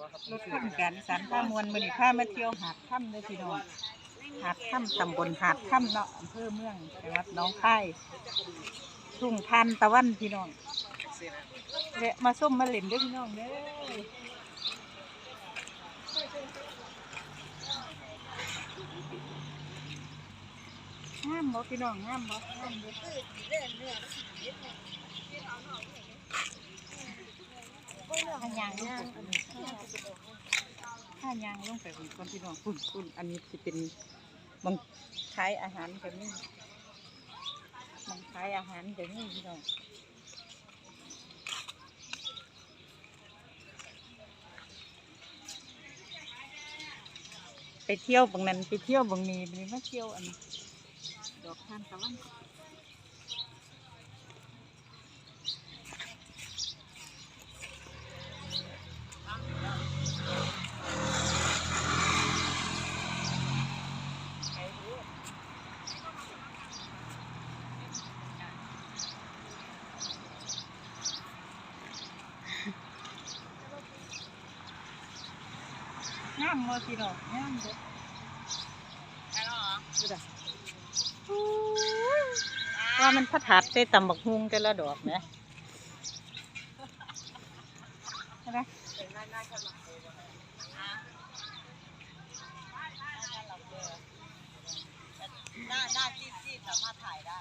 รถขั้นกันสันผ้ามวลมือนี่ผ้ามาเที่ยวหาดถ้ำเลยพี่น้องหาดถ้ำตำบลหาดถ้ำเนาะอำเภอเมืองจังหวัดน้องคายทุ่งทานตะวันพี่น้องแวะมาส้มมาเล่นด้วยพี่น้องเด้อห้ามบ่พี่น้องห้ามบ่ห้ามบ่ ถ้ายางย่างข้ายางลงไปคนพี่น้องคุณคุณอันนี้จะเป็นบางขายอาหารแบบนี้บางขายอาหารแบบนี้พี่น้องไปเที่ยวบางนั้นไปเที่ยวบางนี้ไปมาเที่ยวอันดอกทานตะวันามเลยพี่น้องงามเลยดูด่ะว่ามันพัดถาดใส่ตำบักฮุงแต่ละดอกนะใช่ไหมหน้าหน้าที่ที่สามารถถ่ายได้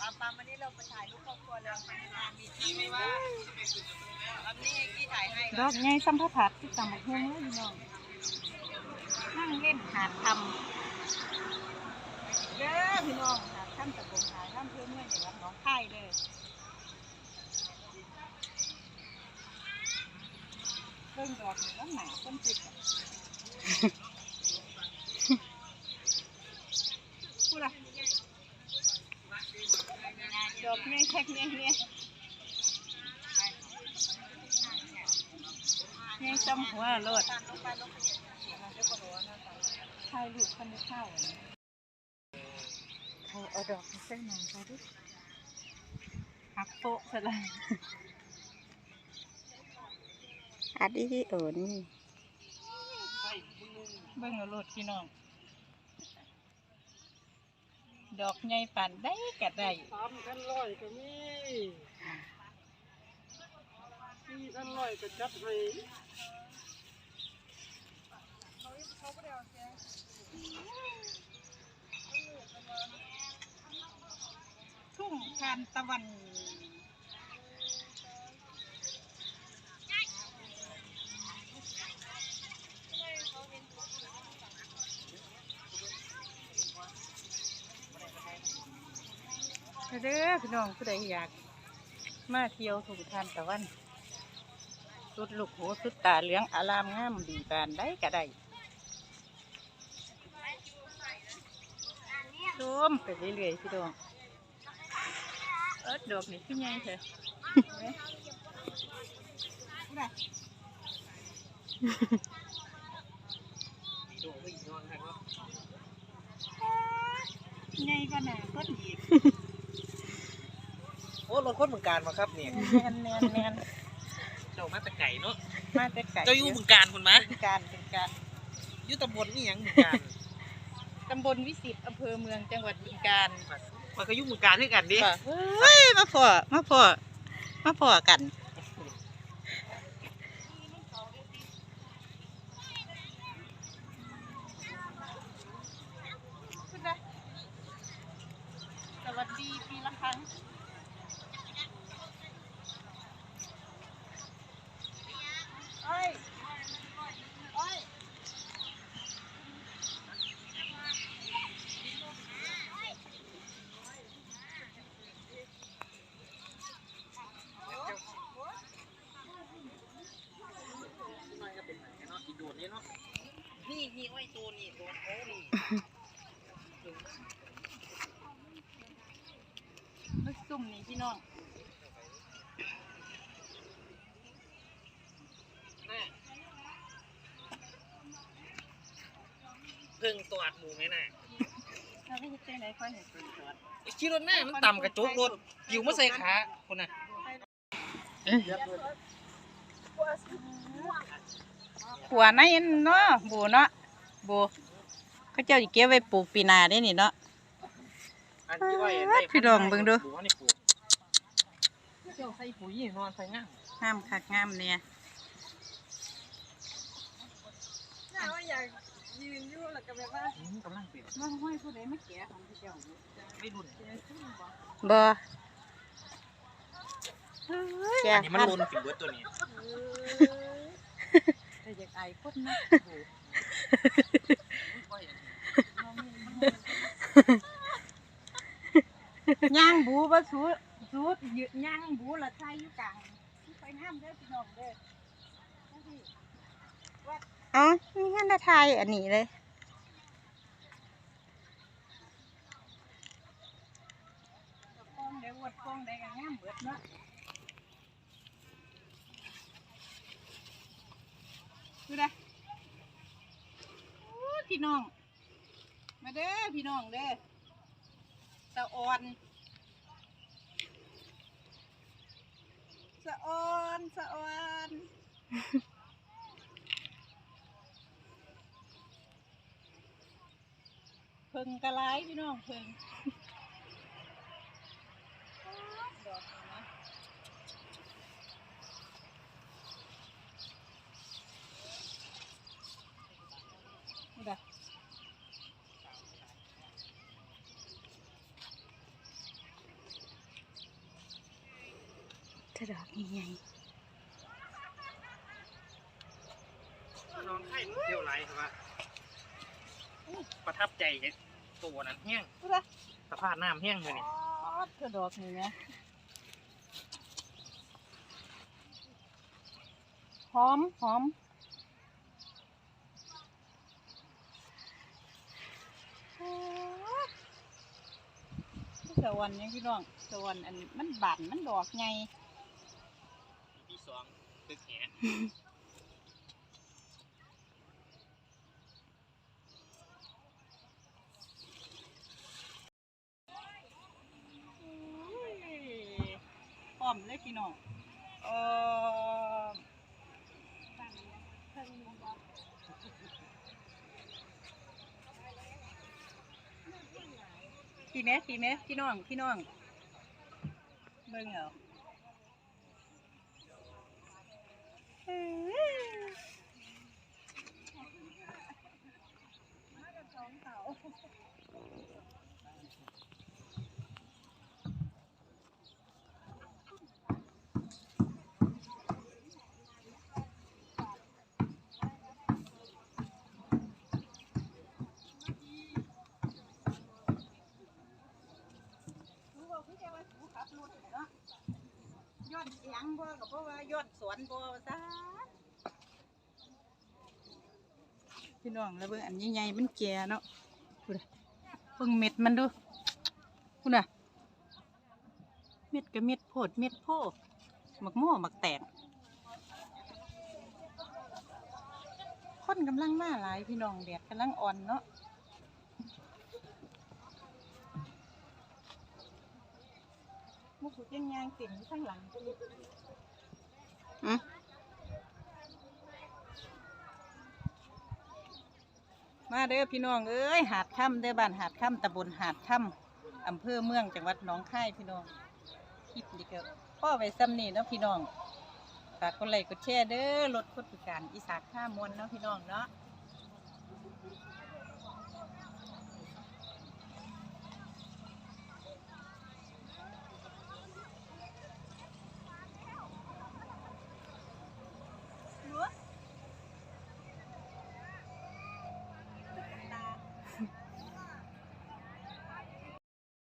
ปามปามวันนี้เราไปถ่ายรูปครอบครัวแล้วมีที่ไหมว่าวันนี้ให้พี่ถ่ายให้ดอกไงสัมผัสถาดที่ตำบักฮุงเลยพี่น้องนั่งเล่นหาดทำเด้อพี่น้องหาดทำตะบงหาดทำเพื่อนเมื่ออย่างวัดหนองคายเลยเพิ่งดอกหนึ่งแล้วหนาต้นติดละดอกเงี้ยแค่เงี้ยเงี้ยเงี้ยจำหัวโลดถ่ายรูปคนไม่เข้าอันนี้ใคร เอาดอกมาใส่หนังเขาดิหักโปะซะละอัดวิดีโอนี่เบิ่งเอาโลดพี่น้อง ดอกใหญ่ปานได้ก็ได้สามพันร้อยก็มีสี่พันร้อยก็จัดให้ ทุ่งทานตะวัน เด้อพี่น้องผู้ใดอยาก มาเที่ยวทุ่งทานตะวัน สุดลูกหูสุดตาเหลืองอารามงามดีบานได้ก็ได้ชมไปเรื่อยๆพี่น้อง เอิดดอกนี่ขึ้นยังเถอะเห็นไหมน่ะใหญ่กว่าหนาก็อีกโอ้รถคนเมืองการมาครับเนี่ยแมนแมนแมนเจ้ามาแต่ไก่เนาะมาแต่ไก่เจ้าอยู่เมืองการคุณมะเป็นการเป็นการอยู่ตำบลนี่ยังเมืองการตำบลวิสิตอำเภอเมืองจังหวัดบึงกาฬ มันก็อยู่เมืองการด้วยกันดิเฮ้ยมาพอมาพอมาพอกัน สวัสดีปีละครั้ง นี่นี่ไอ้ตัวนี่ตัวโอ้นี่นึกซุ่มนี่พี่น้องเพิ่งตรวจหมูไหมน่ะเราไม่เห็นใจไหนค่อยเห็นเป็นตัวไอ้ขี้รถหน้ามันต่ำกระจกรถปิวมาใส่ขาคนน่ะไปขัวในเนาะโบเนาะ โบเขาเจ้าสิเก็บไว้ปลูกปีหน้าได้นี่เนาะ อันที่ว่าได้พี่น้องเบิ่งดู ปลูกอันนี้ปลูกเจ้าใส่ปุ๋ยนอนใส่ง่างงามคักงามเนี่ยน่าว่าอยากยืนอยู่แล้วก็แบบว่าอืมกำลังเปลี่ยนมันห้อยผู้ใดมาแกะของพี่เจ้าไม่รุ่นบ่แกะอันนี้มันรุนขึ้นเบิดตัวนี้ แต่อยากอายคนนะ ย่างบูบ่สูดสูดยืดย่างบูละไทยอยู่กลางไปน้ำเด้อพี่น้องเด้อเอ๋อนี่งั้นละทยอันนี้เลยได้วดฟองได้ก็งามเบิดเนาะดูนะโอ้ พี่น้อง มาเด้อพี่น้องเด้อสะออนสะออนสะออนเพิ่งกระไรพี่น้องเพิ่งดอกนี่นะนี่ดอก จะดอกใหญ่น้องไข่เที่ยวไรครับว่าประทับใจไอ้ตัวนั้นแห้งนี่ดอกสภาพน้ำแห้งเลยนี่อ๋อเธอดอกนี่นะหอมหอมสวรรค์ยังพี่น้องสวรรค์อันมันบานมันดอกไงที่สอง ตึกแหนพร้อมเลยพี่น้องเออพี่แม่พี่แม่พี่น้อง พี่น้อง เบิ่งเอาเอ้ยรู้ ว่าพี่จะว่าสูขับรถเนาะย้อนเสียงบ่ก็เพราะว่าย้อนสวนบ่ว่าซะพี่น้องแล้วเบิ่งอันใหญ่ๆมันแก่เนาะพูดน่ะเบิ่งเม็ดมันดูพูดน่ะเม็ดก็เม็ดโพดเม็ดโพหมักโม่หมักแตงคนกำลังมาหลายพี่น้องแดดกำลังอ่อนเนาะ มุกยังยางติ่มข้างหลังอืมมาเด้อพี่น้องเอ้ยหาดค่ำเด้อบ้านหาดค่ำตำบลหาดค่ำอำเภอเมืองจังหวัดหนองคายพี่น้องคลิปนี้ก็พ่อไว้ซ้ำนี่เนาะพี่น้องฝากกดไลค์กดแชร์เด้อลดคนพิการอีสานข้ามวนเนาะพี่น้องเนาะ